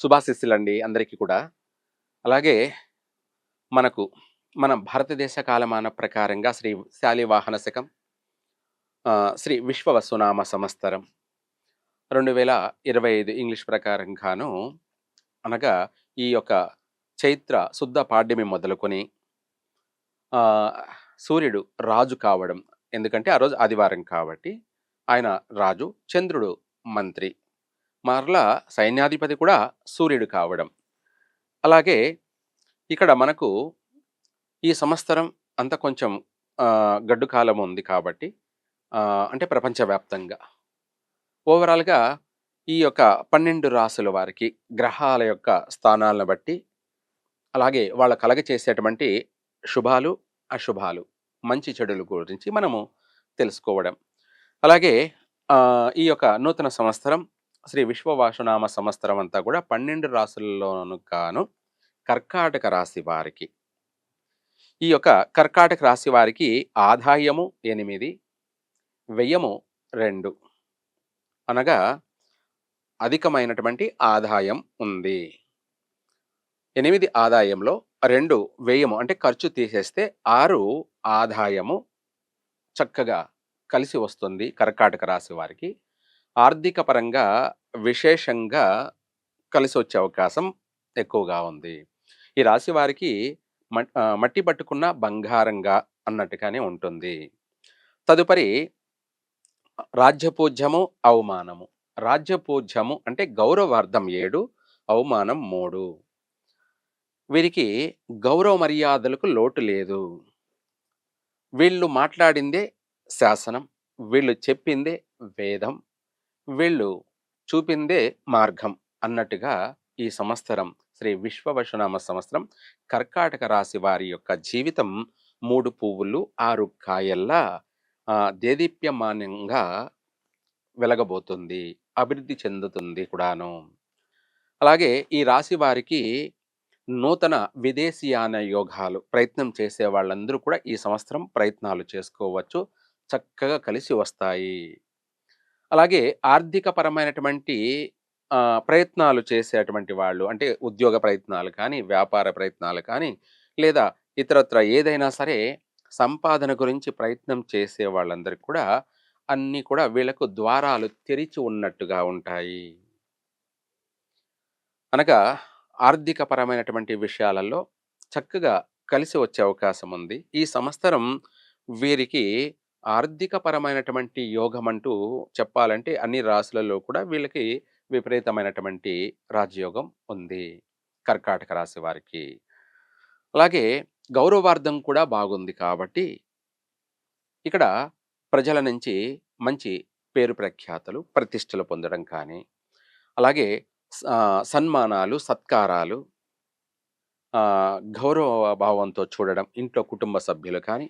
శుభాశిస్సులండి అందరికీ కూడా. అలాగే మనకు మన భారతదేశ కాలమాన ప్రకారంగా శ్రీ శాలివాహన శకం శ్రీ విశ్వవసునామ సంవత్సరం రెండు వేల ఇరవై ఐదు ఇంగ్లీష్ ప్రకారంగాను అనగా ఈ యొక్క చైత్ర శుద్ధ పాడ్యమి మొదలుకొని సూర్యుడు రాజు కావడం ఎందుకంటే ఆ రోజు ఆదివారం కాబట్టి ఆయన రాజు చంద్రుడు మంత్రి. మరలా సైన్యాధిపతి కూడా సూర్యుడు కావడం. అలాగే ఇక్కడ మనకు ఈ సంవత్సరం అంత కొంచెం గడ్డు కాలం ఉంది కాబట్టి అంటే ప్రపంచవ్యాప్తంగా. ఓవరాల్గా ఈ యొక్క పన్నెండు రాసుల వారికి గ్రహాల యొక్క స్థానాలను బట్టి అలాగే వాళ్ళ కలగ చేసేటువంటి శుభాలు అశుభాలు మంచి చెడుల గురించి మనము తెలుసుకోవడం. అలాగే ఈ యొక్క నూతన సంవత్సరం శ్రీ విశ్వవాసునామ సంవత్సరం అంతా కూడా పన్నెండు రాసుల్లోనూ గాను కర్కాటక రాశి వారికి. ఈ యొక్క కర్కాటక రాశి వారికి ఆదాయము ఎనిమిది వ్యయము రెండు. అనగా అధికమైనటువంటి ఆదాయం ఉంది. ఎనిమిది ఆదాయంలో రెండు వ్యయము అంటే ఖర్చు తీసేస్తే ఆరు ఆదాయము చక్కగా కలిసి వస్తుంది కర్కాటక రాశి వారికి. ఆర్థిక పరంగా విశేషంగా కలిసి వచ్చే అవకాశం ఎక్కువగా ఉంది. ఈ రాశి వారికి మట్టి పట్టుకున్న బంగారంగా అన్నట్టుగానే ఉంటుంది. తదుపరి రాజ్యపూజ్యము అవమానము. రాజ్యపూజ్యము అంటే గౌరవార్థం ఏడు అవమానం మూడు. వీరికి గౌరవ మర్యాదలకు లోటు లేదు. వీళ్ళు మాట్లాడిందే శాసనం వీళ్ళు చెప్పిందే వేదం వీళ్ళు చూపిందే మార్గం అన్నట్టుగా ఈ సంవత్సరం శ్రీ విశ్వవశునామ సంవత్సరం కర్కాటక రాశి వారి యొక్క జీవితం మూడు పువ్వులు ఆరు కాయల్లా దేదీప్యమానంగా వెలగబోతుంది అభివృద్ధి చెందుతుంది కూడాను. అలాగే ఈ రాశి వారికి నూతన విదేశీయాన యోగాలు ప్రయత్నం చేసే వాళ్ళందరూ కూడా ఈ సంవత్సరం ప్రయత్నాలు చేసుకోవచ్చు చక్కగా కలిసి వస్తాయి. అలాగే ఆర్థిక పరమైనటువంటి ఆ, ప్రయత్నాలు చేసేటువంటి వాళ్ళు అంటే ఉద్యోగ ప్రయత్నాలు కానీ వ్యాపార ప్రయత్నాలు కానీ లేదా ఇతరత్ర ఏదైనా సరే సంపాదన గురించి ప్రయత్నం చేసే వాళ్ళందరికీ కూడా అన్నీ కూడా వీళ్ళకు ద్వారాలు తెరిచి ఉన్నట్టుగా ఉంటాయి. అనగా ఆర్థిక పరమైనటువంటి విషయాలలో చక్కగా కలిసి వచ్చే అవకాశం ఉంది. ఈ సంవత్సరం వీరికి ఆర్థిక పరమైనటువంటి యోగం అంటూ చెప్పాలంటే అన్ని రాశులలో కూడా వీళ్ళకి విపరీతమైనటువంటి రాజయోగం ఉంది కర్కాటక రాశి వారికి. అలాగే గౌరవార్థం కూడా బాగుంది కాబట్టి ఇక్కడ ప్రజల నుంచి మంచి పేరు ప్రఖ్యాతలు ప్రతిష్టలు పొందడం కానీ అలాగే సన్మానాలు సత్కారాలు గౌరవ భావంతో చూడడం ఇంట్లో కుటుంబ సభ్యులు కానీ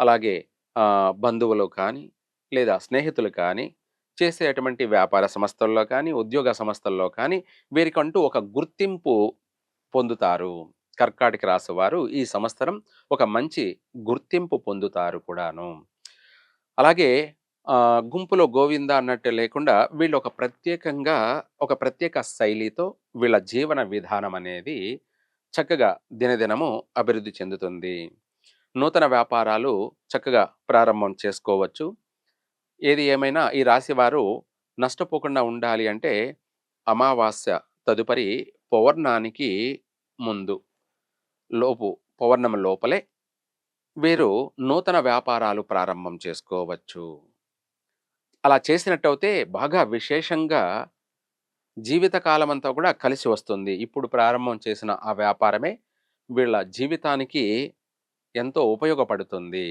అలాగే బంధువులు కానీ లేదా స్నేహితులు కానీ చేసేటువంటి వ్యాపార సంస్థల్లో కానీ ఉద్యోగ సంస్థల్లో కానీ వీరికంటూ ఒక గుర్తింపు పొందుతారు. కర్కాటక రాశి వారు ఈ సంవత్సరం ఒక మంచి గుర్తింపు పొందుతారు కూడాను. అలాగే గుంపులో గోవింద అన్నట్టు లేకుండా వీళ్ళు ఒక ప్రత్యేకంగా ఒక ప్రత్యేక శైలితో వీళ్ళ జీవన విధానం అనేది చక్కగా దినదినము అభివృద్ధి చెందుతుంది. నూతన వ్యాపారాలు చక్కగా ప్రారంభం చేసుకోవచ్చు. ఏది ఏమైనా ఈ రాశి వారు నష్టపోకుండా ఉండాలి అంటే అమావాస్య తదుపరి పౌర్ణానికి ముందు లోపు పౌర్ణమి లోపలే వీరు నూతన వ్యాపారాలు ప్రారంభం చేసుకోవచ్చు. అలా చేసినట్టయితే బాగా విశేషంగా జీవితకాలం అంతా కూడా కలిసి వస్తుంది. ఇప్పుడు ప్రారంభం చేసిన ఆ వ్యాపారమే వీళ్ళ జీవితానికి ఎంతో ఉపయోగపడుతుంది.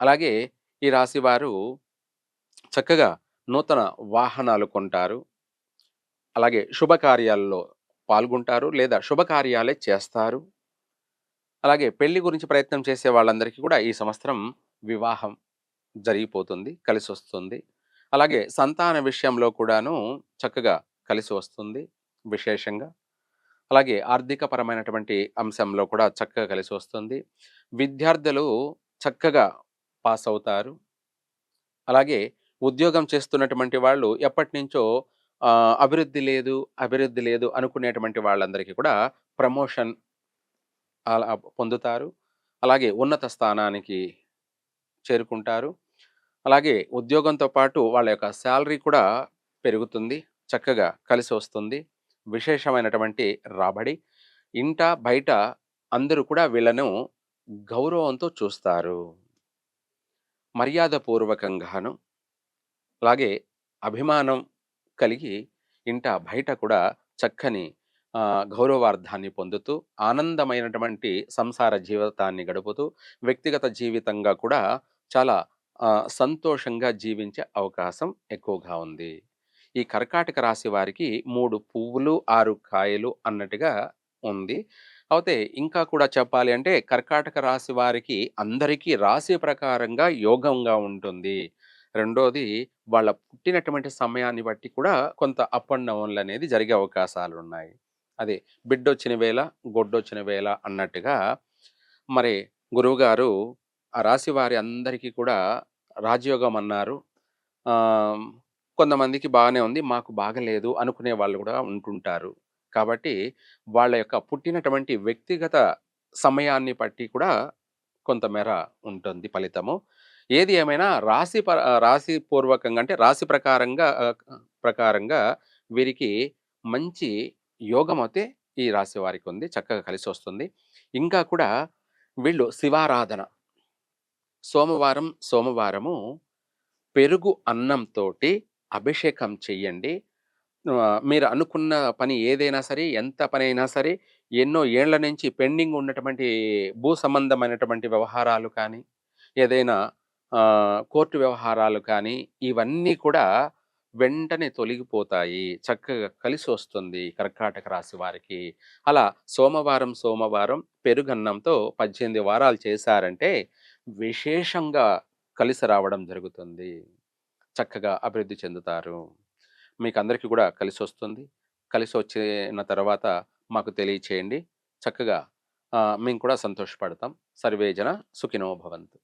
అలాగే ఈ రాశివారు చక్కగా నూతన వాహనాలు కొంటారు. అలాగే శుభకార్యాల్లో పాల్గొంటారు లేదా శుభకార్యాలే చేస్తారు. అలాగే పెళ్ళి గురించి ప్రయత్నం చేసే వాళ్ళందరికీ కూడా ఈ సంవత్సరం వివాహం జరిగిపోతుంది కలిసి వస్తుంది. అలాగే సంతాన విషయంలో కూడాను చక్కగా కలిసి వస్తుంది విశేషంగా. అలాగే ఆర్థికపరమైనటువంటి అంశంలో కూడా చక్కగా కలిసి వస్తుంది. విద్యార్థులు చక్కగా పాస్ అవుతారు అలాగే ఉద్యోగం చేస్తున్నటువంటి వాళ్ళు ఎప్పటి నుంచో అభివృద్ధి లేదు, అభివృద్ధి లేదు అనుకునేటువంటి వాళ్ళందరికీ కూడా ప్రమోషన్ అలా పొందుతారు. అలాగే ఉన్నత స్థానానికి చేరుకుంటారు. అలాగే ఉద్యోగంతో పాటు వాళ్ళ యొక్క శాలరీ కూడా పెరుగుతుంది. చక్కగా కలిసి వస్తుంది విశేషమైనటువంటి రాబడి. ఇంట, బయట అందరూ కూడా వీళ్ళను గౌరవంతో చూస్తారు. మర్యాదపూర్వకంగాను, అలాగే అభిమానం కలిగి ఇంట, బయట కూడా చక్కని ఆహ్, గౌరవార్థాన్ని పొందుతూ, ఆనందమైనటువంటి సంసార జీవితాన్ని గడుపుతూ, వ్యక్తిగత జీవితంగా కూడా చాలా ఆహ్, సంతోషంగా జీవించే అవకాశం ఎక్కువగా ఉంది. ఈ కర్కాటక రాశి వారికి 3 పువ్వులు, 6 కాయలు అన్నట్టుగా ఉంది. అయితే ఇంకా కూడా చెప్పాలి అంటే కర్కాటక రాశి వారికి అందరికీ రాశి ప్రకారంగా యోగంగా ఉంటుంది. రెండోది వాళ్ళ పుట్టినటువంటి సమయాన్ని బట్టి కూడా కొంత అప్ అండ్ డౌన్లు అనేది జరిగే అవకాశాలు ఉన్నాయి అదే బిడ్డొచ్చిన వేళ, గొడ్డొచ్చిన వేళ అన్నట్టుగా మరి గురువుగారు ఆ రాశి వారి అందరికీ కూడా రాజయోగం అన్నారు. కొంతమందికి బాగానే ఉంది. మాకు బాగాలేదు అనుకునే వాళ్ళు కూడా ఉంటుంటారు. కాబట్టి వాళ్ళ యొక్క పుట్టినటువంటి వ్యక్తిగత సమయాన్ని బట్టి కూడా కొంతమేర ఉంటుంది ఫలితము. ఏది ఏమైనా రాశి ప రాశి పూర్వకంగా అంటే రాశి ప్రకారంగా ప్రకారంగా వీరికి మంచి యోగం అయితే ఈ రాశి వారికి ఉంది చక్కగా కలిసి వస్తుంది ఇంకా కూడా వీళ్ళు శివారాధన సోమవారం, సోమవారము పెరుగు అన్నంతోటి అభిషేకం చెయ్యండి. మీరు అనుకున్న పని ఏదైనా సరే, ఎంత పని అయినా సరే, ఎన్నో ఏళ్ళ నుంచి పెండింగ్ ఉన్నటువంటి భూ సంబంధమైనటువంటి వ్యవహారాలు కానీ, ఏదైనా కోర్టు వ్యవహారాలు కానీ, ఇవన్నీ కూడా వెంటనే తొలగిపోతాయి. చక్కగా కలిసి వస్తుంది కర్కాటక రాశి వారికి. అలా సోమవారం, సోమవారం పెరుగన్నంతో 18 వారాలు చేశారంటే విశేషంగా కలిసి రావడం జరుగుతుంది. చక్కగా అభివృద్ధి చెందుతారు. మీకు అందరికీ కూడా కలిసి వస్తుంది కలిసి వచ్చిన తర్వాత మాకు తెలియచేయండి. చక్కగా మేము కూడా సంతోషపడతాం. సర్వేజన సుఖినో భవంతు.